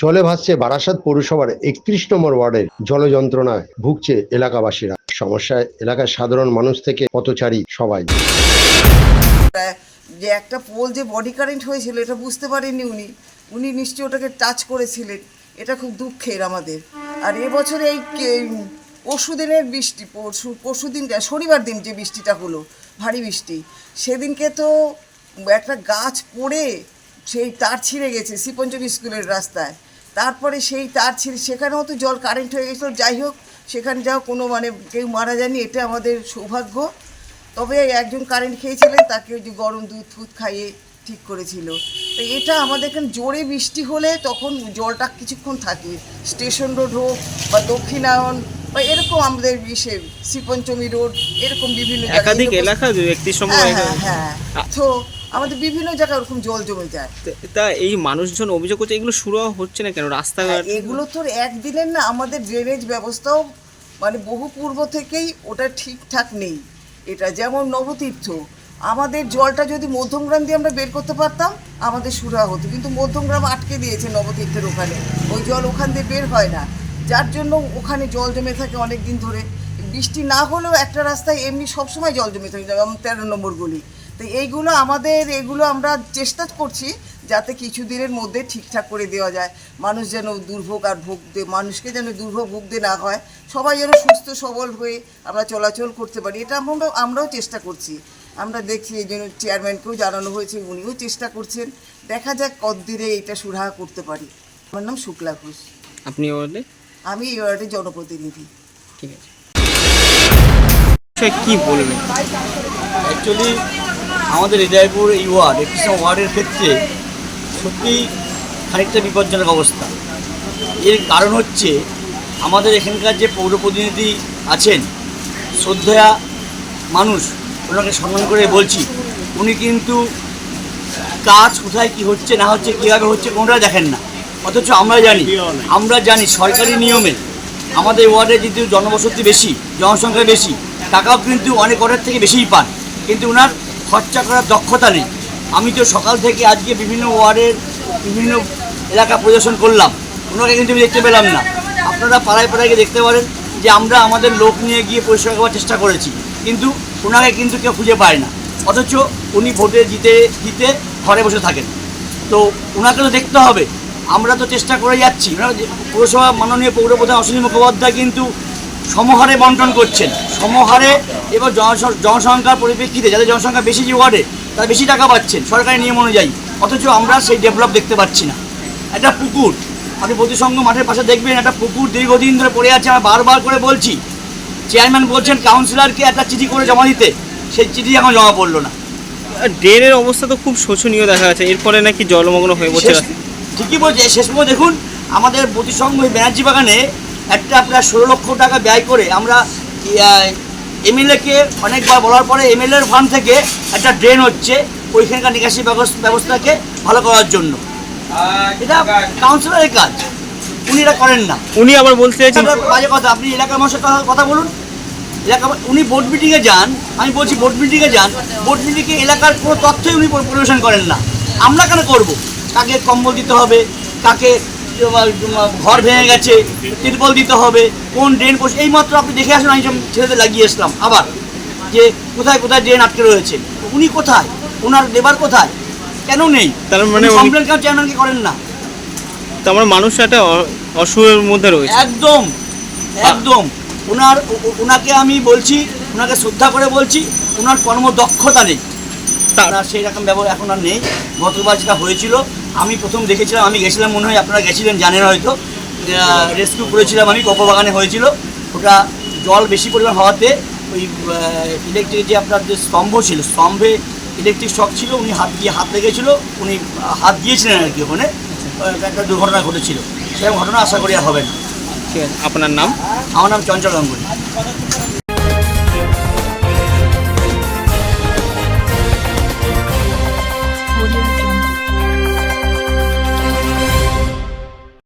জলে ভাসছে বারাসাত পৌরসভার একত্রিশ নম্বর ওয়ার্ডের জল যন্ত্রণায় ভুগছে এলাকাবাসীরা। সমস্যায় এলাকার সাধারণ মানুষ থেকে পথচারী সবাই। যে একটা পোল যে বডি কারেন্ট হয়েছিল, এটা বুঝতে পারেননি উনি। উনি নিশ্চয়ই ওটাকে টাচ করেছিলেন। এটা খুব দুঃখের আমাদের। আর এবছর এই কে- পরশু দিনের বৃষ্টি, পরশু পরশু দিন শনিবার দিন যে বৃষ্টিটা হলো, ভারী বৃষ্টি। সেদিনকে তো একটা গাছ পড়ে, সেই তার ছিঁড়ে গেছে, শ্রীপঞ্চমী স্কুলের রাস্তায়। তারপরে সেই তার ছিঁড়ে সেখানেও তো জল কারেন্ট হয়ে গেছিল। যাই হোক সেখানে যাও কোনো মানে কেউ মারা যায়নি এটা আমাদের সৌভাগ্য। তবে একজন কারেন্ট খেয়েছিলেন তাকে ওই যে গরম দুধ ফুধ খাইয়ে ঠিক করেছিল। তো এটা আমাদের এখানে জোরে বৃষ্টি হলে তখন জলটা কিছুক্ষণ থাকে। স্টেশন রোড হোক বা দক্ষিণায়ন বা এরকম আমাদের ইসে শ্রীপঞ্চমী রোড এরকম বিভিন্ন একাধিক এলাকা সময় হ্যাঁ হ্যাঁ হ্যাঁ। তো আমাদের বিভিন্ন জায়গায় ওরকম জল জমে যায়। তা এই মানুষজন অভিযোগ করছে এগুলো শুরু হচ্ছে না কেন? রাস্তাঘাট? হ্যাঁ, এগুলো তো একদিনের না আমাদের ড্রেনেজ ব্যবস্থাও মানে বহু পূর্ব থেকেই ওটা ঠিকঠাক নেই। এটা যেমন নবতীর্থ আমাদের জলটা যদি মধ্যমগ্রাম দিয়ে আমরা বের করতে পারতাম আমাদের সুরা হতো। কিন্তু মধ্যমগ্রাম আটকে দিয়েছে নবতীর্থের ওখানে। ওই জল ওখান দিয়ে বের হয় না। যার জন্য ওখানে জল জমে থাকে অনেক দিন ধরে। বৃষ্টি না হলেও একটা রাস্তায় এমনি সবসময় জল জমে থাকে যেমন তেরো নম্বর গলি। তো এইগুলো আমাদের এগুলো আমরা চেষ্টা করছি যাতে কিছু দিনের মধ্যে ঠিকঠাক করে দেওয়া যায়। মানুষ যেন দুর্ভোগ আর ভুগতে মানুষকে যেন দুর্ভোগ ভুগতে না হয়। সবাই যেন সুস্থ সবল হয়ে আমরা চলাচল করতে পারি। এটা আমরা আমরাও চেষ্টা করছি। আমরা দেখছি এই জন্য চেয়ারম্যানকেও জানানো হয়েছে উনিও চেষ্টা করছেন। দেখা যাক কতদিনে এটা সুরাহা করতে পারি। আমার নাম শুক্লা ঘোষ। আপনি আমি এই ওয়ার্ডের জনপ্রতিনিধি। ঠিক আছে। কি বলবেন অ্যাকচুয়ালি আমাদের হৃদয়পুর এই ওয়ার্ড সব ওয়ার্ডের ক্ষেত্রে সত্যি খানিকটা বিপজ্জনক অবস্থা। এর কারণ হচ্ছে আমাদের এখানকার যে পৌর প্রতিনিধি আছেন শ্রদ্ধা মানুষ, ওনাকে সম্মান করে বলছি, উনি কিন্তু কাজ কোথায় কি হচ্ছে, না হচ্ছে, কীভাবে হচ্ছে কোনটা দেখেন না। অথচ আমরা জানি আমরা জানি সরকারি নিয়মে আমাদের ওয়ার্ডে যেহেতু জনবসতি বেশি, জনসংখ্যা বেশি, টাকাও কিন্তু অনেক ওয়ার্ডের থেকে বেশিই পান। কিন্তু ওনার খরচা করার দক্ষতা নেই। আমি তো সকাল থেকে আজকে বিভিন্ন ওয়ার্ডের বিভিন্ন এলাকা পরিদর্শন করলাম। ওনাকে কিন্তু আমি দেখতে পেলাম না। আপনারা পাড়ায় পাড়ায় গিয়ে দেখতে পারেন যে আমরা আমাদের লোক নিয়ে গিয়ে পরিষ্কার করার চেষ্টা করেছি। কিন্তু ওনাকে কিন্তু কেউ খুঁজে পায় না। অথচ উনি ভোটে জিতে জিতে ঘরে বসে থাকেন। তো ওনাকে তো দেখতে হবে। আমরা তো চেষ্টা করে যাচ্ছি। পৌরসভা মাননীয় পৌরপ্রধান অশ্বিনী মুখোপাধ্যায় কিন্তু সমহারে বন্টন করছেন। সমহারে এবার জনসংখ্যার পরিপ্রেক্ষিতে যাদের জনসংখ্যা বেশি যে ওয়ার্ডে তারা বেশি টাকা পাচ্ছেন সরকারি নিয়ম অনুযায়ী। অথচ আমরা সেই ডেভেলপ দেখতে পাচ্ছি না। একটা পুকুর আপনি প্রতিসংঘ মাঠের পাশে দেখবেন একটা পুকুর দীর্ঘদিন ধরে পড়ে আছে। আমরা বারবার করে বলছি চেয়ারম্যান বলছেন কাউন্সিলরকে একটা চিঠি করে জমা দিতে। সেই চিঠি এখন জমা পড়ল না। ড্রেনের অবস্থা তো খুব শোচনীয় দেখা যাচ্ছে। এরপরে নাকি জলমগ্ন হয়ে পড়ছে ঠিকই বলছে। শেষ পর্যন্ত দেখুন আমাদের প্রতিসংঘ ব্যানার্জি বাগানে একটা প্রায় ষোলো লক্ষ টাকা ব্যয় করে আমরা এমএলএকে অনেকবার বলার পরে এমএলএর ফান্ড থেকে একটা ড্রেন হচ্ছে ওইখানকার নিকাশি ব্যবস্থাকে ভালো করার জন্য। এটা কাউন্সিলরের কাজ। উনি এটা করেন না। উনি আবার বলতে বাজে কথা আপনি এলাকার মানুষের কথা কথা বলুন। এলাকা উনি বোর্ড মিটিংয়ে যান আমি বলছি বোর্ড মিটিংয়ে যান বোর্ড মিটিংয়ে এলাকার কোনো তথ্যই উনি পরিবেশন করেন না। আমরা কেন করব? কাকে কম্বল দিতে হবে কাকে ঘর ভেঙে গেছে তিরপল দিতে হবে কোন ড্রেন পোষ এই মাত্র আপনি দেখে আসুন আমি ছেলেদের লাগিয়ে এসলাম আবার যে কোথায় কোথায় ড্রেন আটকে রয়েছে উনি কোথায়? ওনার লেবার কোথায়? কেন নেই? তার মানে কমপ্লেন কেন চেয়ারম্যানকে করেন না? তো আমার মানুষ একটা অসুখের মধ্যে রয়েছে। একদম একদম। ওনার ওনাকে আমি বলছি ওনাকে শ্রদ্ধা করে বলছি ওনার কর্মদক্ষতা নেই। তার সেই রকম ব্যবহার এখন আর নেই। গতবার যেটা হয়েছিল আমি প্রথম দেখেছিলাম আমি গেছিলাম মনে হয় আপনারা গেছিলেন জানেন হয়তো। রেস্কিউ করেছিলাম আমি কোকোবাগানে হয়েছিল। ওটা জল বেশি পরিমাণ হওয়াতে ওই ইলেকট্রিক যে আপনার যে স্তম্ভ ছিল স্তম্ভে ইলেকট্রিক শক ছিল উনি হাত দিয়ে হাত লেগেছিল উনি হাত দিয়েছিলেন আর কি ওখানে। একটা দুর্ঘটনা ঘটেছিল। সেরকম ঘটনা আশা করি আর হবে না। আছে আপনার নাম? আমার নাম চঞ্চল গাঙ্গুলি।